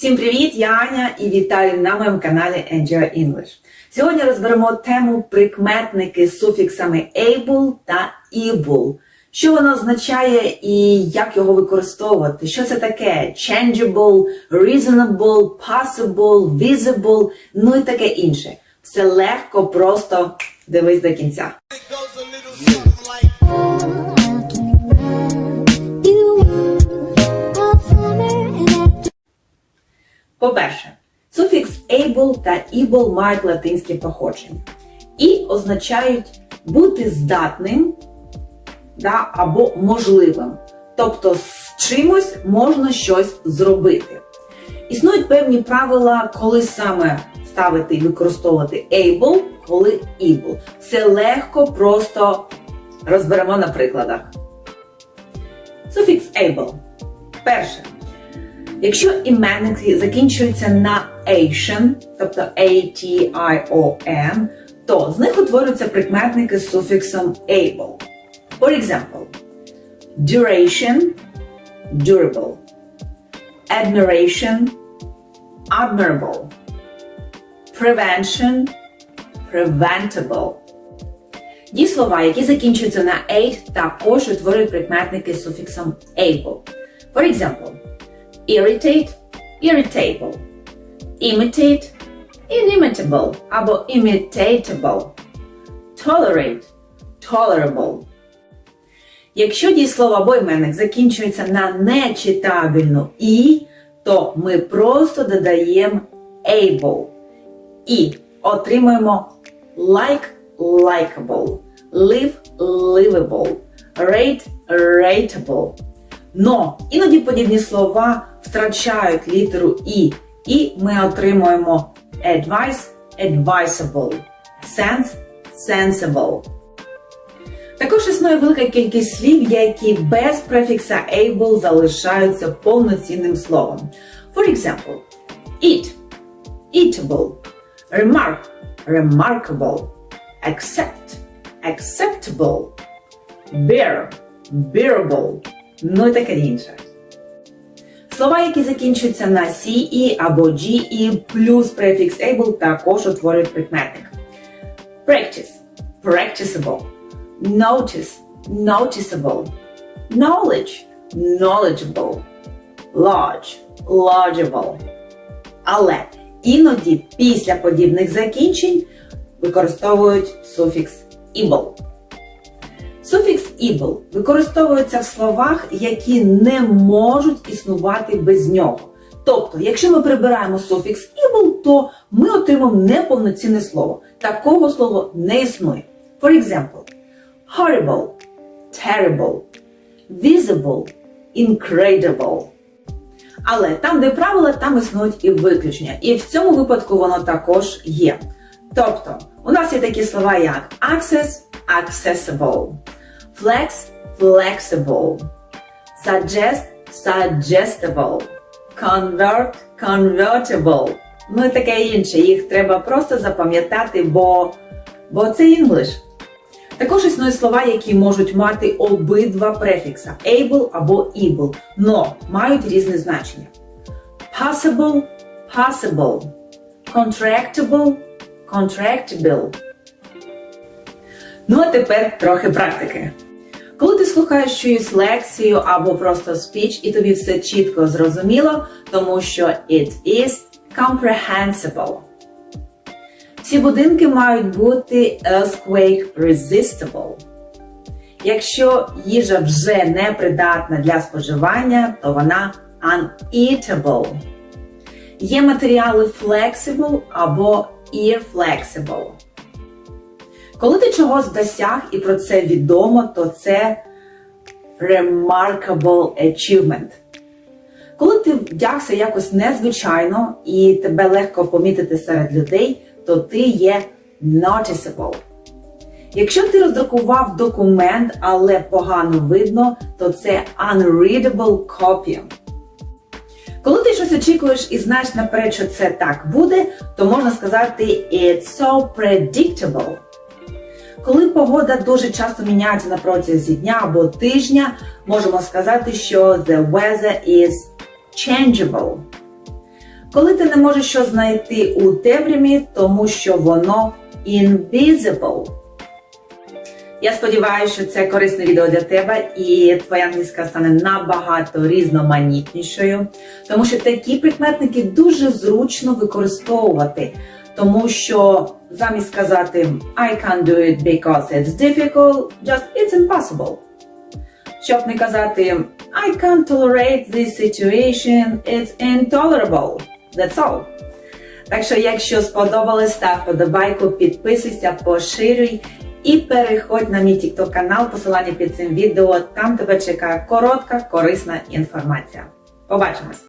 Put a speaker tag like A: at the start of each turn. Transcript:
A: Всім привіт! Я Аня і вітаю на моєму каналі Enjoy English. Сьогодні розберемо тему прикметники з суфіксами able та able. Що воно означає і як його використовувати? Що це таке? Changeable, reasonable, possible, visible, ну і таке інше. Все легко, просто дивись до кінця. По-перше, суфікс able та able мають латинське походження і означають бути здатним да, або можливим. Тобто з чимось можна щось зробити. Існують певні правила, коли саме ставити і використовувати able, коли able. Все легко, просто розберемо на прикладах. Суфікс able. Перше. Якщо іменники закінчуються на ation, тобто A-T-I-O-N, то з них утворюються прикметники з суфіксом able. For example, duration durable, admiration admirable, prevention preventable. Дієслова, які закінчуються на ate, також утворюють прикметники з суфіксом able. For example, irritate irritable, imitate inimitable або imitatable, tolerate tolerable. Якщо дієслово або іменник закінчується на нечитабельну і, то ми просто додаємо able і отримуємо like likable, live livable, rate rateable. Но іноді подібні слова втрачають літеру І, і ми отримуємо advice advisable, sense sensible. Також існує велика кількість слів, які без префікса able залишаються повноцінним словом. For example, eat, eatable, remark, remarkable, accept, acceptable, bear, bearable, ну і таке інше. Слова, які закінчуються на CE або GE плюс префікс able, також утворюють прикметник. Practice – practicable. Notice – noticeable. Knowledge – knowledgeable. Large – largeable. Але іноді після подібних закінчень використовують суфікс able. Суфікс able використовується в словах, які не можуть існувати без нього. Тобто, якщо ми прибираємо суфікс able, то ми отримаємо неповноцінне слово. Такого слова не існує. For example, horrible, terrible, visible, incredible. Але там, де правила, там існують і виключення. І в цьому випадку воно також є. Тобто, у нас є такі слова, як access, accessible, flex, flexible, suggest, suggestible, convert, convertible. Ну і таке інше. Їх треба просто запам'ятати, бо, бо це English. Також існують слова, які можуть мати обидва префікса able або able, но мають різне значення. Possible, possible, contractable, contractable. Ну а тепер трохи практики. Коли ти слухаєш чиюсь лекцію або просто спіч, і тобі все чітко зрозуміло, тому що it is comprehensible. Всі будинки мають бути earthquake resistable. Якщо їжа вже не придатна для споживання, то вона uneatable. Є матеріали flexible або irreflexible. Коли ти чогось досяг і про це відомо, то це remarkable achievement. Коли ти вдягся якось незвичайно і тебе легко помітити серед людей, то ти є noticeable. Якщо ти роздрукував документ, але погано видно, то це unreadable copy. Коли ти щось очікуєш і знаєш наперед, що це так буде, то можна сказати it's so predictable. Коли погода дуже часто міняється на протязі дня або тижня, можемо сказати, що the weather is changeable. Коли ти не можеш що знайти у темряві, тому що воно invisible. Я сподіваюся, що це корисне відео для тебе і твоя англійська стане набагато різноманітнішою, тому що такі прикметники дуже зручно використовувати, тому що замість сказати I can't do it because it's difficult, just it's impossible. Щоб не казати I can't tolerate this situation, it's intolerable. That's all. Так що, якщо сподобалось, став подобайку, підписуйся, поширюй і переходь на мій TikTok канал, посилання під цим відео. Там тебе чекає коротка, корисна інформація. Побачимось!